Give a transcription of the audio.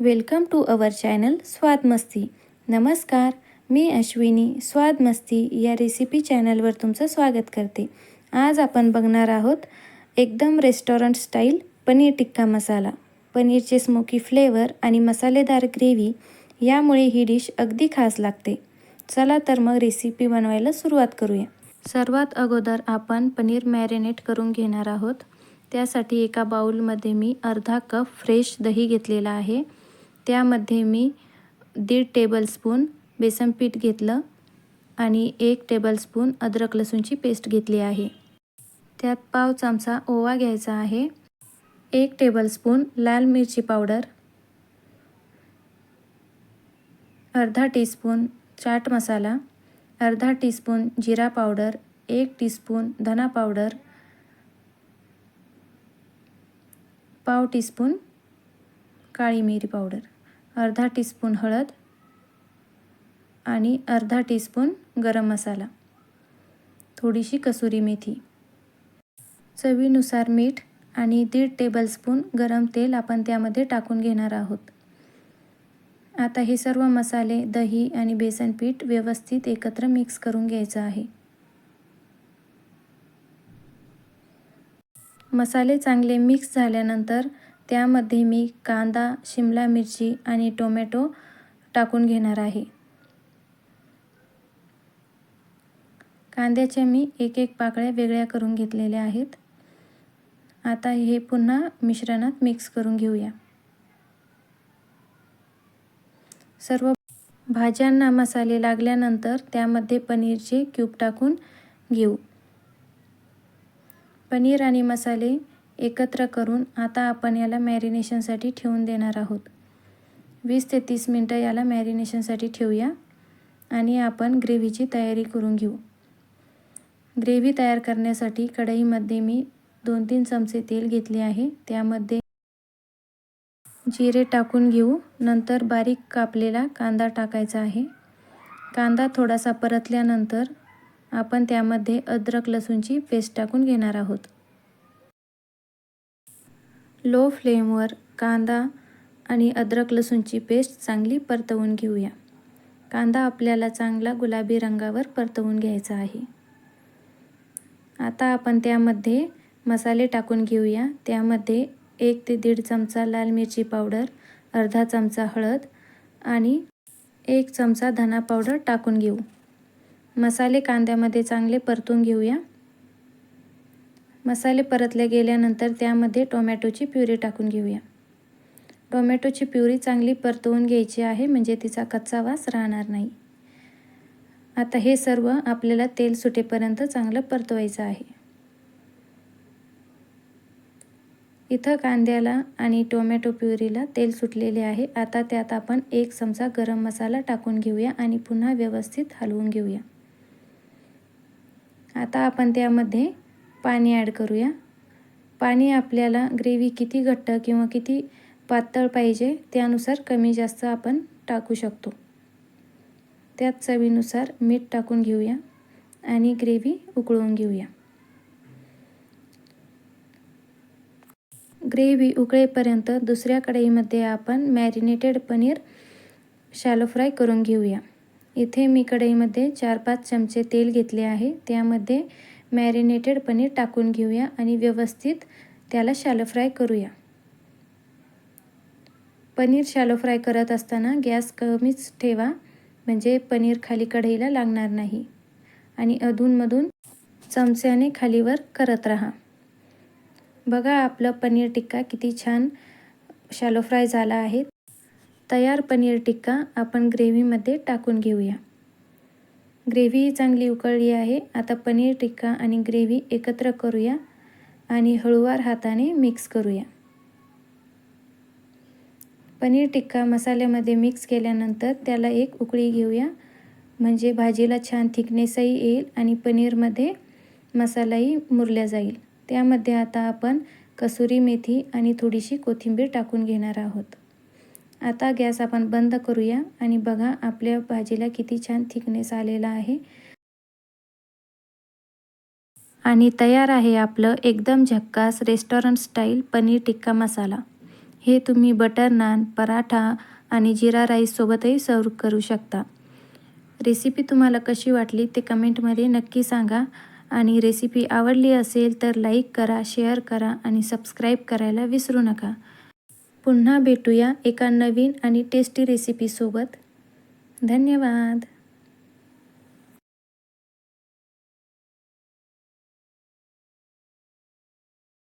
Welcome to our channel स्वाद मस्ती. नमस्कार मी अश्विनी स्वाद मस्ती या रेसिपी चॅनलवर तुमचं स्वागत करते. आज आपण बघणार आहोत एकदम रेस्टॉरंट स्टाईल पनीर टिक्का मसाला. पनीरचे स्मोकी फ्लेवर आणि मसालेदार ग्रेव्ही यामुळे ही डिश अगदी खास लागते. चला तर मग रेसिपी बनवायला सुरुवात करूया. सर्वात अगोदर आपण पनीर मॅरिनेट करून घेणार आहोत. त्यासाठी एका बाउलमध्ये मी अर्धा कप फ्रेश दही घेतलेला आहे. त्यामध्ये मी दीड टेबलस्पून बेसन पीठ घेतलं आणि एक टेबलस्पून अद्रक लसूणची पेस्ट घेतली आहे. त्यात पाव चमचा ओवा घ्यायचा आहे एक टेबलस्पून लाल मिरची पावडर अर्धा टीस्पून चाट मसाला अर्धा टीस्पून जिरा पावडर एक टीस्पून धना पावडर पाव टीस्पून काळी मिरी पावडर. अर्धा टीस्पून हळद आणि अर्धा टीस्पून गरम मसाला. थोडीशी कसुरी मेथी. चवीनुसार मीठ आणि दीड टेबलस्पून गरम तेल आपण त्यामध्ये टाकून घेणार आहोत. आता हे सर्व मसाले दही आणि बेसन पीठ व्यवस्थित एकत्र मिक्स करून घ्यायचं आहे. मसाले चांगले मिक्स झाल्यानंतर त्यामध्ये मी कांदा शिमला मिरची आणि टोमॅटो टाकून घेणार आहे. कांद्याच्या मी एक एक पाकळ्या वेगळ्या करून घेतलेल्या आहेत. आता हे पुन्हा मिश्रणात मिक्स करून घेऊया. सर्व भाज्यांना मसाले लागल्यानंतर त्यामध्ये पनीरचे क्यूब टाकून घेऊ. पनीर आणि मसाले एकत्र करून आता आपण याला मॅरिनेशनसाठी ठेवून देणार आहोत. वीस ते तीस मिनटं याला मॅरिनेशनसाठी ठेवूया आणि आपण ग्रेव्हीची तयारी करून घेऊ. ग्रेव्ही तयार करण्यासाठी कढईमध्ये मी दोन तीन चमचे तेल घेतले आहे. त्यामध्ये जिरे टाकून घेऊ. नंतर बारीक कापलेला कांदा टाकायचा आहे. कांदा थोडासा परतल्यानंतर आपण त्यामध्ये अद्रक लसूणची पेस्ट टाकून घेणार आहोत. लो फ्लेमवर कांदा आणि अद्रक लसूणची पेस्ट चांगली परतवून घेऊया. कांदा आपल्याला चांगला गुलाबी रंगावर परतवून घ्यायचा आहे. आता आपण त्यामध्ये मसाले टाकून घेऊया. त्यामध्ये एक ते दीड चमचा लाल मिरची पावडर अर्धा चमचा हळद आणि एक चमचा धना पावडर टाकून घेऊ. मसाले कांद्यामध्ये चांगले परतून घेऊया. मसाले परतले गेल्यानंतर त्यामध्ये टोमॅटोची प्युरी टाकून घेऊया. टोमॅटोची प्युरी चांगली परतवून घ्यायची आहे म्हणजे तिचा कच्चा वास राहणार नाही. आता हे सर्व आपल्याला तेल सुटेपर्यंत चांगलं परतवायचं आहे. इथं कांद्याला आणि टोमॅटो प्युरीला तेल सुटलेले आहे. आता त्यात आपण एक चमचा गरम मसाला टाकून घेऊया आणि पुन्हा व्यवस्थित हलवून घेऊया. आता आपण त्यामध्ये पाणी ॲड करूया. पाणी आपल्याला ग्रेव्ही किती घट्ट किंवा किती पातळ पाहिजे त्यानुसार कमी जास्त आपण टाकू शकतो. त्यात चवीनुसार मीठ टाकून घेऊया आणि ग्रेव्ही उकळवून घेऊया. ग्रेव्ही उकळेपर्यंत दुसऱ्या कढईमध्ये आपण मॅरिनेटेड पनीर शॅलो फ्राय करून घेऊया. इथे मी कढईमध्ये चार पाच चमचे तेल घेतले आहे. त्यामध्ये मॅरिनेटेड पनीर टाकून घेऊया आणि व्यवस्थित त्याला शॅलो फ्राय करूया. पनीर शॅलो फ्राय करत असताना गॅस कमीच ठेवा म्हणजे पनीर खाली कढईला लागणार नाही. आणि अधूनमधून चमच्याने खालीवर करत राहा. बघा आपलं पनीर टिक्का किती छान शॅलो फ्राय झाला आहे. तयार पनीर टिक्का आपण ग्रेव्हीमध्ये टाकून घेऊया. ग्रेव्ही चांगली उकळली आहे. आता पनीर टिक्का आणि ग्रेव्ही एकत्र करूया आणि हळूवार हाताने मिक्स करूया. पनीर टिक्का मसाल्यामध्ये मिक्स केल्यानंतर त्याला एक उकळी घेऊया. म्हणजे भाजीला छान थिकनेसही येईल आणि पनीरमध्ये मसालाही मुरल्या जाईल. त्यामध्ये आता आपण कसुरी मेथी आणि थोडीशी कोथिंबीर टाकून घेणार आहोत. आता गॅस आपण बंद करूया आणि बघा आपल्या भाजीला किती छान थिकनेस आलेला आहे. आणि तयार आहे आपलं एकदम झक्कास रेस्टॉरंट स्टाईल पनीर टिक्का मसाला. हे तुम्ही बटर नान पराठा आणि जिरा राईससोबतही सर्व करू शकता. रेसिपी तुम्हाला कशी वाटली ते कमेंटमध्ये नक्की सांगा. आणि रेसिपी आवडली असेल तर लाईक करा शेअर करा आणि सबस्क्राईब करायला विसरू नका. पुन्हा भेटूया एका नवीन आणि टेस्टी रेसिपीसोबत धन्यवाद.